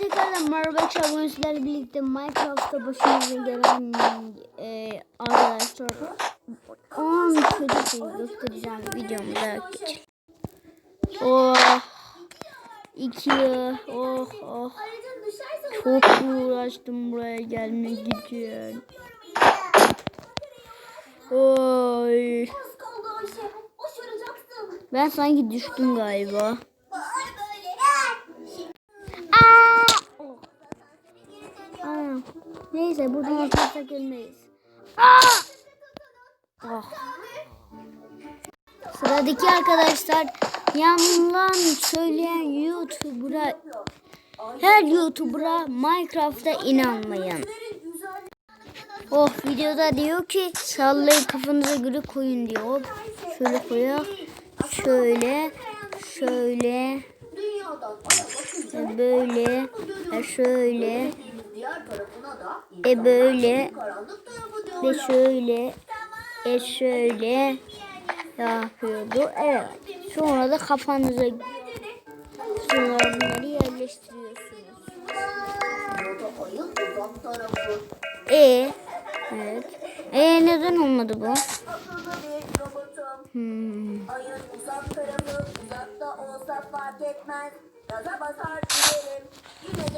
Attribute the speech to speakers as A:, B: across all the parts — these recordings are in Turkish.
A: tekrardan merhaba arkadaşlar sizlerle birlikte Minecraft'ta başımıza gelen e, arkadaşlar 10 kötü şey göstereceğim videomuza geçelim. Oh 2 oh oh çok uğraştım buraya gelmek için. Oy. Ben sanki düştüm galiba. Aa, neyse buradan atlarsak ölmeyiz. Aa! Oh. Sıradaki arkadaşlar yalan söyleyen YouTuber'a her YouTuber'a Minecraft'a inanmayın. Oh videoda diyor ki sallayın kafanıza göre koyun diyor. Şöyle koyuyor. Şöyle şöyle böyle şöyle e böyle ve şöyle e şöyle yapıyordu. Evet. Sonra da kafanıza sonra bunları yerleştiriyorsunuz. E evet. E neden olmadı bu? Hmm.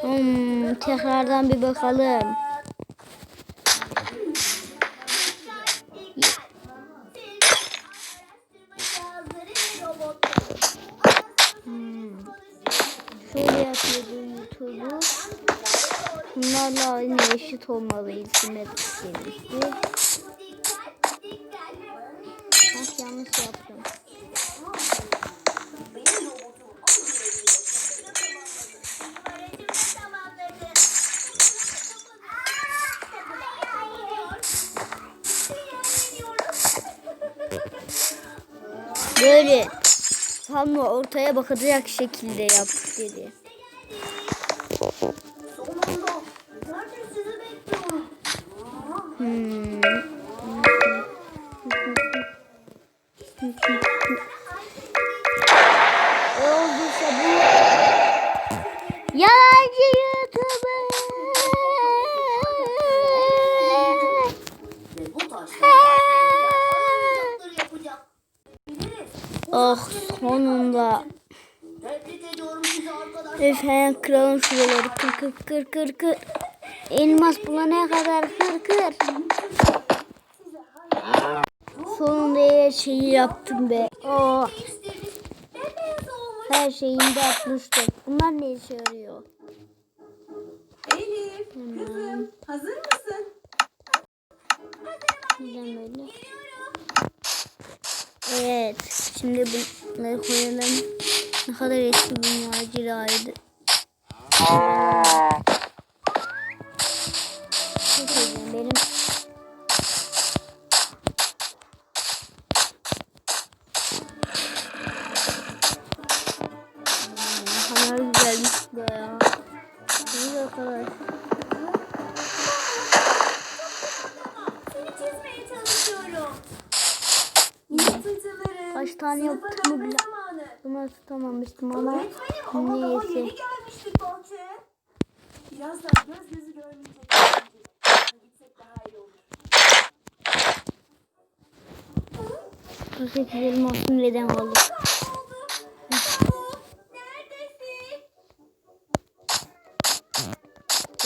A: Hmm, tekrardan bir bakalım. Şöyle yapıyordu YouTube'u. Bunlarla aynı eşit olmalıyız simetrik demişti. Bak yanlış yaptım. Böyle tam ortaya bakacak şekilde yap dedi. Yalancı YouTuber. Oh sonunda. Efendim kıralım şuraları kır kır kır kır kır. Elmas bulana kadar kır kır. Sonunda her şeyi yaptım be. Oh. Her şeyini de atmıştık. Bunlar ne işe yarıyor?
B: Elif, kızım hazır mısın?
A: Neden böyle? Evet. Şimdi bunları koyalım. Ne kadar eski bir maceraydı. Tane
B: sınıfa
A: yaptığımı bile bunu tutamamıştım ama
C: daha
A: neyse.
C: yeni gelmiştik bahçeye.
B: Birazdan göz gözü görmeyecek. Gitsek daha iyi olur.
A: Elmasın neden?
C: Neredesin?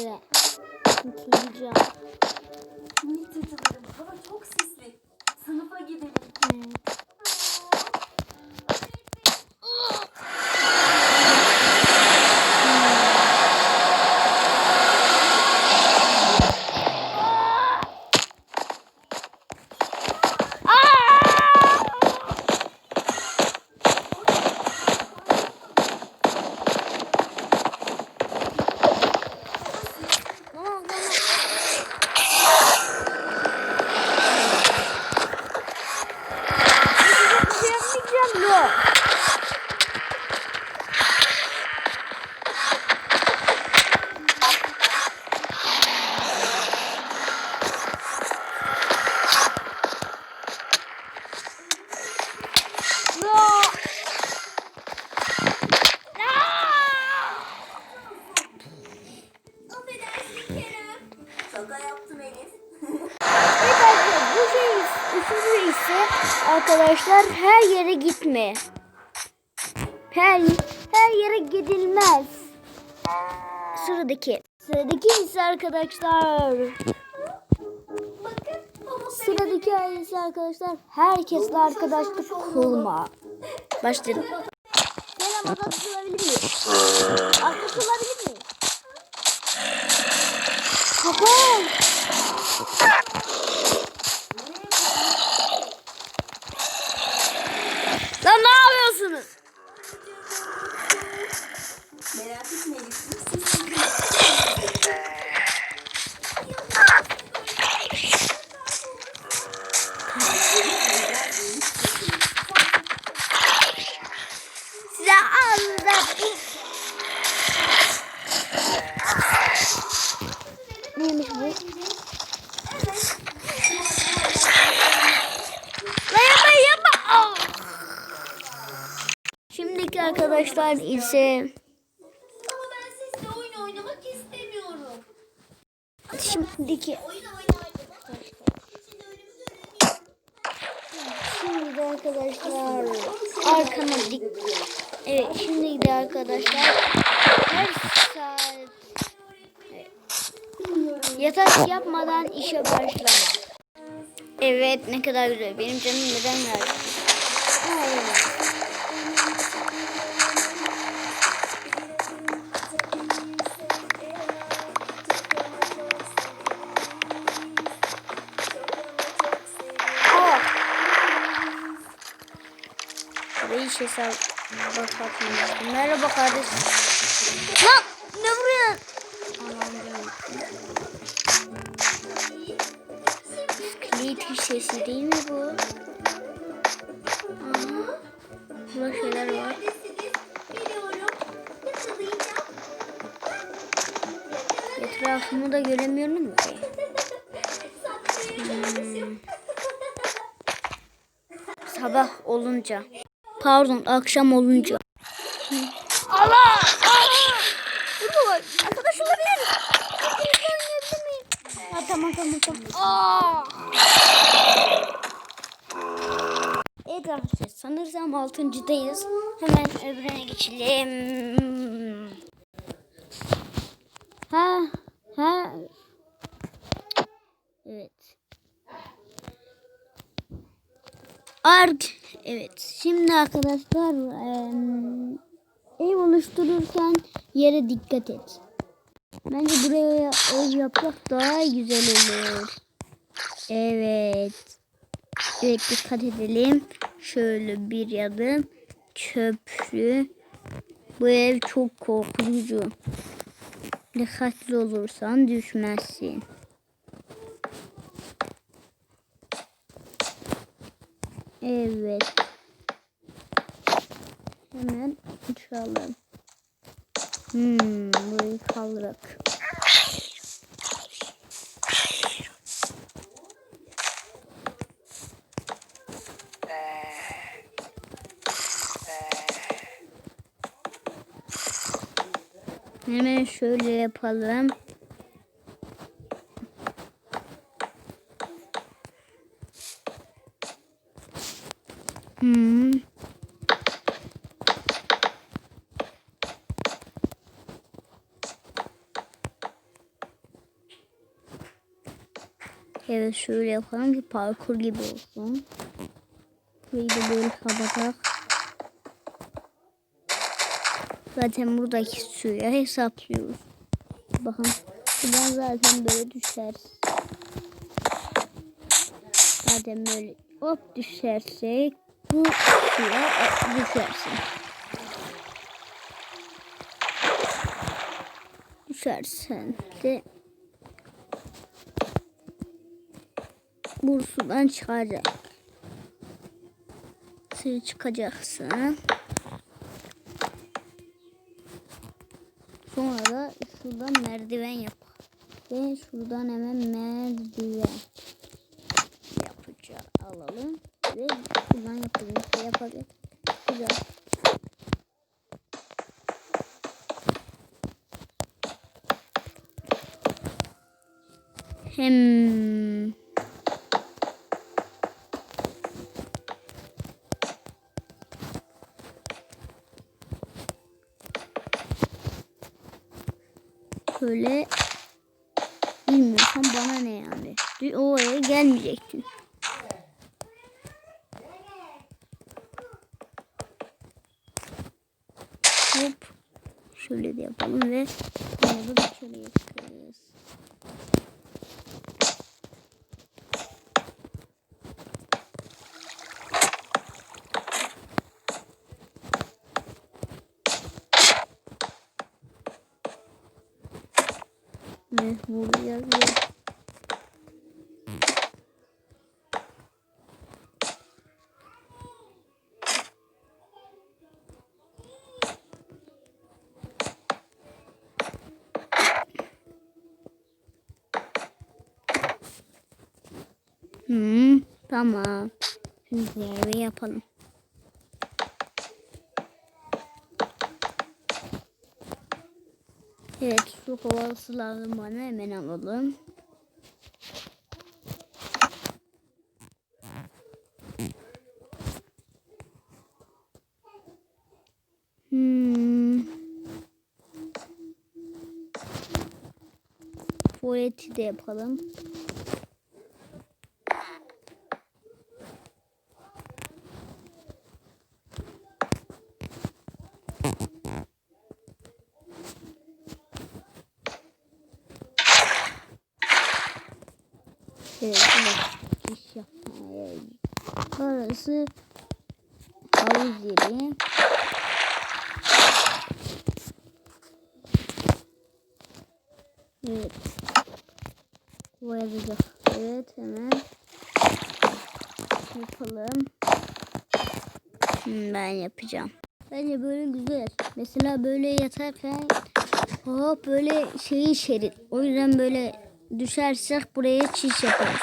A: Evet. İkinci Şaka yaptım Elif.
B: Evet arkadaşlar bu şey üçüncü ise arkadaşlar her yere gitme. Her her yere gidilmez. Sıradaki. Sıradaki ise arkadaşlar. Sıradaki ailesi arkadaşlar herkesle arkadaşlık kurma. Başladım. Selam arkadaş olabilir miyim? Arkadaş olabilir miyim? Arkadaşlar ise
A: Ama ben sizle oyun oynamak istemiyorum.
B: şimdiki
A: Oyun oynardım. İçinde önümü göremiyorum.
B: şimdi de arkadaşlar arkama dik. Evet şimdi de arkadaşlar her saat Evet. yatak yapmadan işe başlama. Evet ne kadar güzel. Benim canım neden geldi? Burayı hiç hesap. Merhaba kardeşim. Lan ne vuruyorsun? Bisiklet sesi değil mi bu? Burada şeyler var. Etrafımı da göremiyorum ki.
A: Saklayacağım.
B: Sabah olunca. Pardon akşam olunca. Allah! Allah! Arkadaş olabilir. Ha, tamam tamam tamam. Aa! Evet arkadaşlar sanırsam altıncıdayız. Hemen öbürüne geçelim. Ha ha. Evet. Art. Evet. Şimdi arkadaşlar ev oluştururken yere dikkat et. Bence buraya ev yapsak daha güzel olur. Evet. Evet dikkat edelim. Şöyle bir adım köprü. Bu ev çok korkutucu. Dikkatli olursan düşmezsin. Evet. Hemen uçalım. Hmm, burayı kaldırak. Hemen şöyle yapalım. Şöyle yapalım ki parkur gibi olsun. Burayı da böyle kapatak. Zaten buradaki suyu hesaplıyoruz. Bakın buradan zaten böyle düşer. Zaten böyle hop düşersek bu suya düşersin. Düşersen de bu sudan çıkacak. Suya çıkacaksın. Sonra da şuradan merdiven yap. Ve şuradan hemen merdiven yapacağız. Alalım. Ve şuradan yapalım. İşte yapacağız. Güzel. Hem Şöyle de yapalım ve bunu da dışarıya çıkarız. Ve buraya Hmm, tamam. Şimdi diğer yapalım. Evet su kovası lazım bana hemen alalım. Hmm. Tuvaleti de yapalım. Evet, evet. İş yapmaya. Burası havuz yeri. Evet. Boyayacak. Evet hemen yapalım. Hmm, ben yapacağım. Bence böyle güzel. Mesela böyle yatarken hop böyle şeyi şerit. O yüzden böyle düşersek buraya çiş yaparız.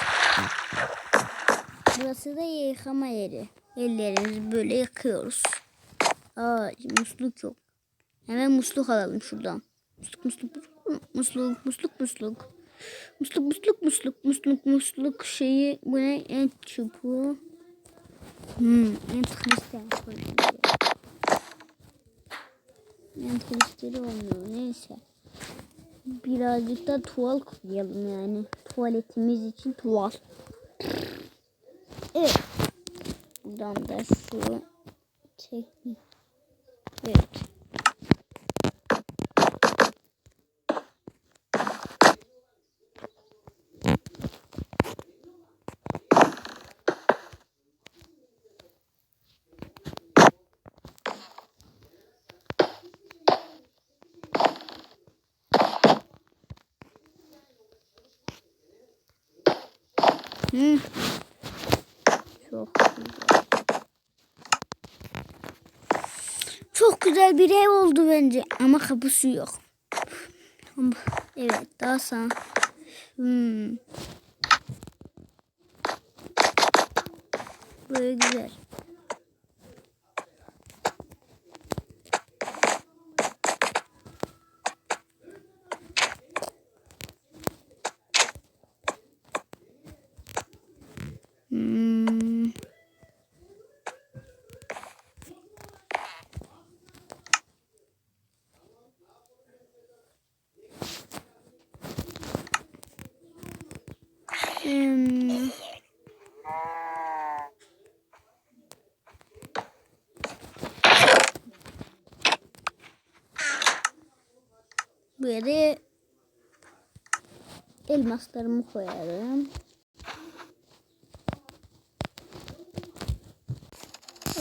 B: Burası da yıkama yeri. Ellerimizi böyle yıkıyoruz. Aa musluk yok. Hemen musluk alalım şuradan. Musluk musluk musluk musluk musluk. Musluk musluk musluk musluk musluk şeyi bu ne et çubuğu. Hmm, et kristal koyuyor. Et kristali olmuyor neyse. Birazcık da tuval koyalım yani. Tuvaletimiz için tuval. Evet. Buradan da şu teknik. Evet. Çok güzel. Çok güzel bir ev oldu bence ama kapısı yok. Evet daha sağ. Hmm. Böyle güzel. Böyle elmaslarımı koyarım.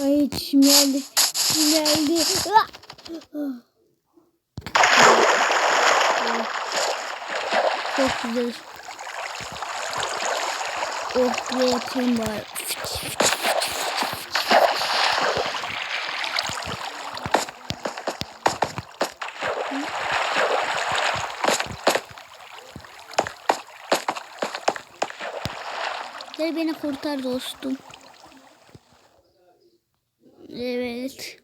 B: Ay çişim geldi. Çişim geldi. Ah! Çok güzel. Oh be yatayım bari. Vallahi beni kurtar dostum. Evet.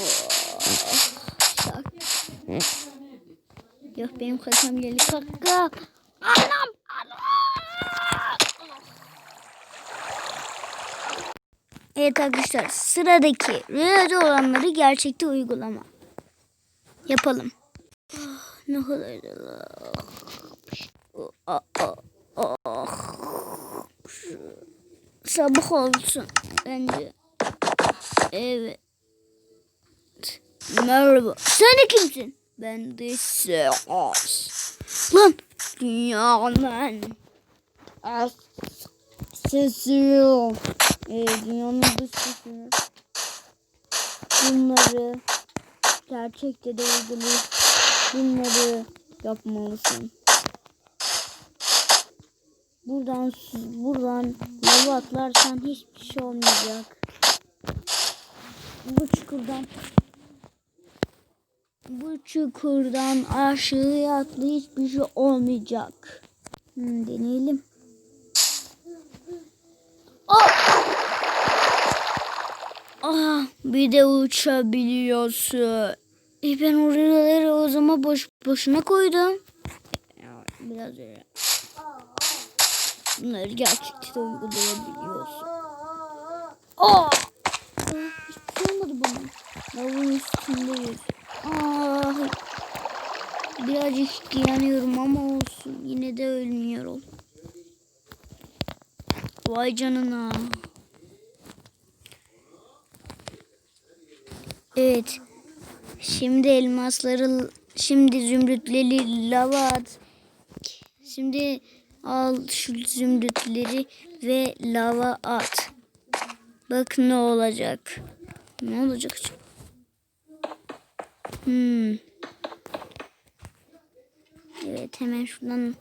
B: Oh, Yok benim kafam geldi. Kalk kalk. Evet arkadaşlar sıradaki rüyada olanları gerçekte uygulama. Yapalım. Ah, Ne kadar da ah. Sabah olsun bence. Evet. Merhaba. Sen de kimsin? Ben de Seas. Lan dünyanın as sesi. Ee, dünyanın dış sesi. Bunları gerçekte de uygulayıp bunları yapmalısın. Buradan buradan lava atlarsan hiçbir şey olmayacak. Bu çukurdan bu çukurdan aşağıya atla hiçbir şey olmayacak. Hmm, deneyelim. Ah, bir de uçabiliyorsun. E ben oraları o zaman boş boşuna koydum. Biraz öyle. Bunları gerçekten uygulayabiliyorsun. Aa! Hiçbir şey olmadı bana. Lavın üstündeyiz. Ah! Birazcık yanıyorum ama olsun. Yine de ölmüyorum. Vay canına. Evet. Şimdi elmasları, şimdi zümrütleri lava at. Şimdi al şu zümrütleri ve lava at. Bak ne olacak. Ne olacak? Hmm. Evet hemen şuradan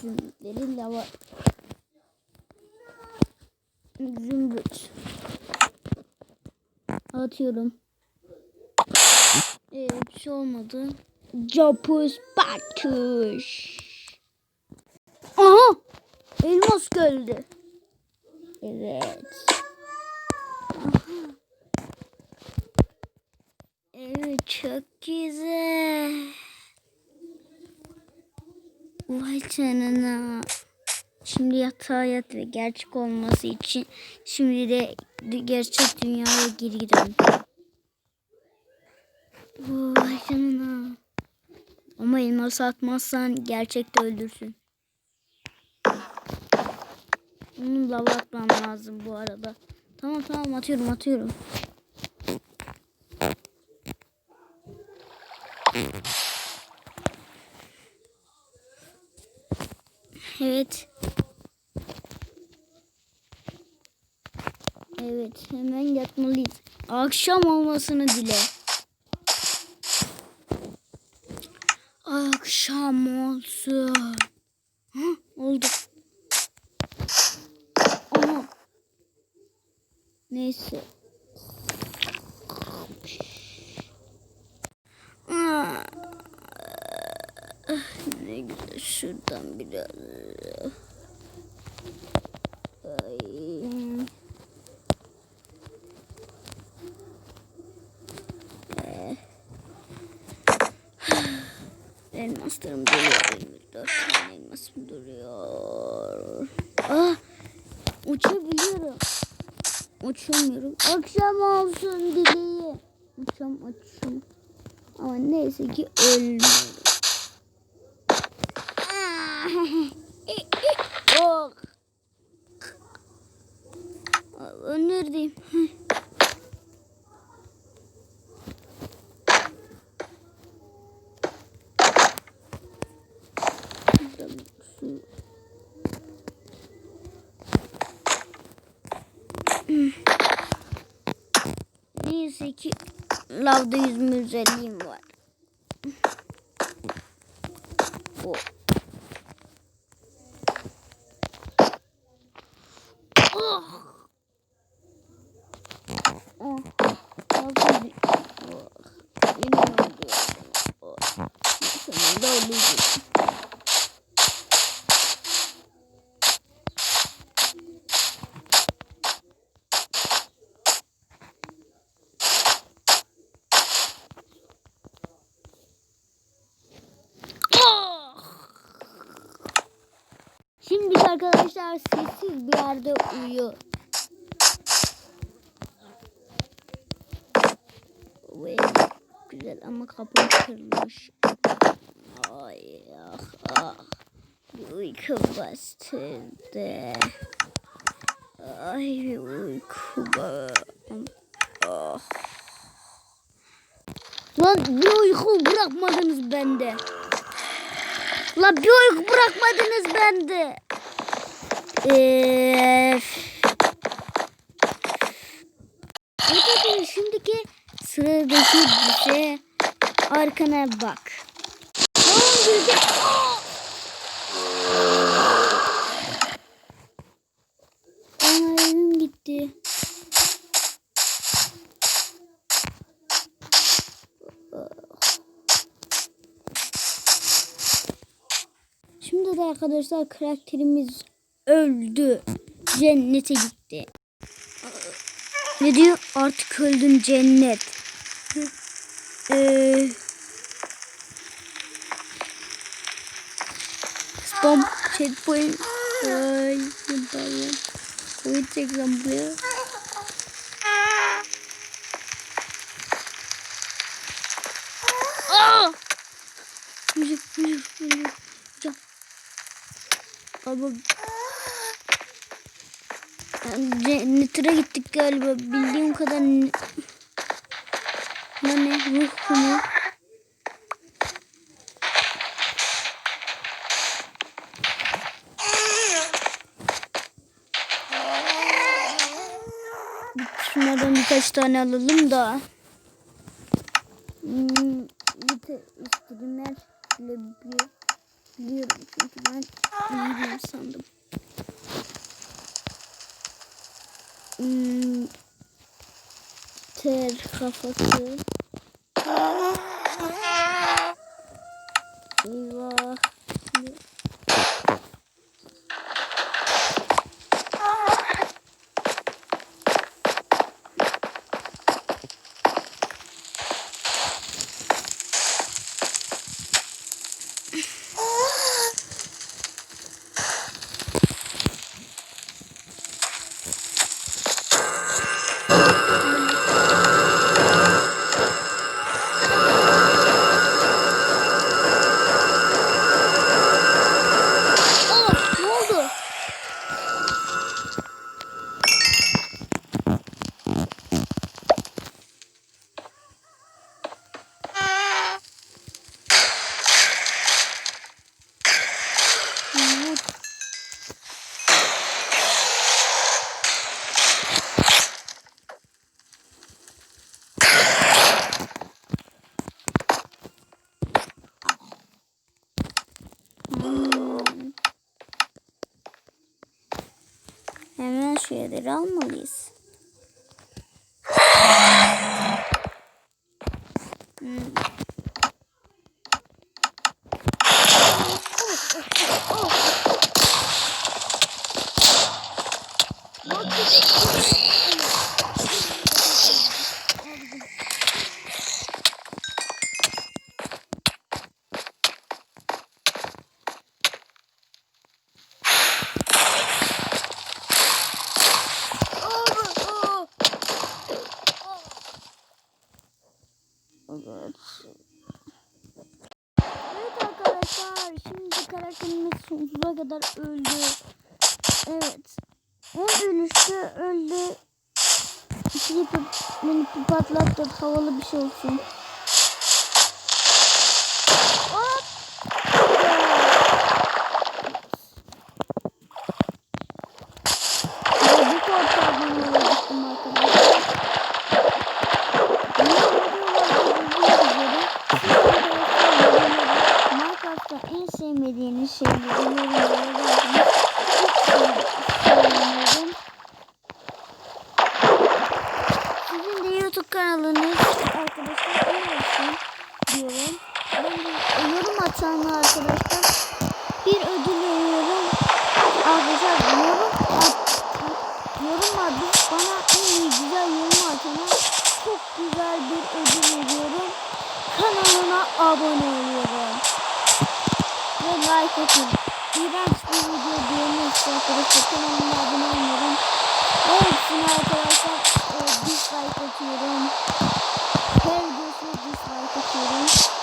B: zümrütleri lava. Zümrüt. Atıyorum. Evet bir şey olmadı. Capuz batış. Aha! Elmas geldi. Evet. Aha. Evet çok güzel. Vay canına. Şimdi yatağa yat ve gerçek olması için şimdi de gerçek dünyaya geri gidelim. Vay canına. Ama elması atmazsan gerçekte öldürsün. Onu lava atmam lazım bu arada. Tamam tamam atıyorum atıyorum. Evet. Evet hemen yatmalıyız. Akşam olmasını dile. Akşam olsun. Hı, oldu. Aha. Neyse. Aa, Ne güzel şuradan biraz. Ay. Eh. Elmaslarım duruyor. 24 tane elmasım duruyor. Ah, uçabiliyorum. Uçamıyorum. Akşam olsun dileği. Uçam uçam. Ama neyse ki ölmüyorum. Lavda yüzme özelliğim var. O. Oh. Oh. Lavda bir- Oh. Yine öldü. Oh. Arkadaşlar sessiz bir yerde uyuyor. Vay, güzel ama kapı kırılmış. Ay ah ah. Uyku bastırdı. Ay uyku Ah. Lan bir uyku bırakmadınız bende. Lan bir uyku bırakmadınız bende. Eee. Evet şimdiki sıradaki bize arkana bak. Tamam güzel. Ana elim gitti. Şimdi de arkadaşlar karakterimiz öldü. Cennete gitti. Ne diyor? Artık öldüm cennet. Eee Spam checkpoint. Ay, yapalım. Wait example. Aa! Müzik, müzik, müzik. Hocam. Ama Cennet'e gittik galiba. Bildiğim kadar ne... Ne? Ruh mu? Şunlardan birkaç tane alalım da. Hmm, bir de istirimler bile bi- biliyorum çünkü ben biliyorum sandım. Hmm, ter kafası. Eyvah. Aa, ne oldu? Ne oldu? Hmm. Hemen şu yerleri almalıyız. Hmm. Evet. Evet arkadaşlar şimdi karakterimiz sonsuza kadar öldü. Evet. Hem ölüştü öldü. İkili beni bir patlattı havalı bir şey olsun. Hop. Ve bu portaldan yola gittim arkadaşlar. Minecraft'ta en sevmediğiniz şeyleri yorumlara yazınız. Hiç sevmiyorum. Sizin de YouTube kanalınız arkadaşlar iyi diyorum. Ben de yorum atanlar arkadaşlar bir ödül veriyorum. Arkadaşlar yorum at, yorum adı bana en iyi güzel yorum atana çok güzel bir ödül veriyorum. Kanalına abone oluyorum. Ve like atın. İğrenç bir video diyorum. arkadaşlar kanalıma abone olmuyorum. Hepsine arkadaşlar e, dislike atıyorum. Her dislike atıyorum.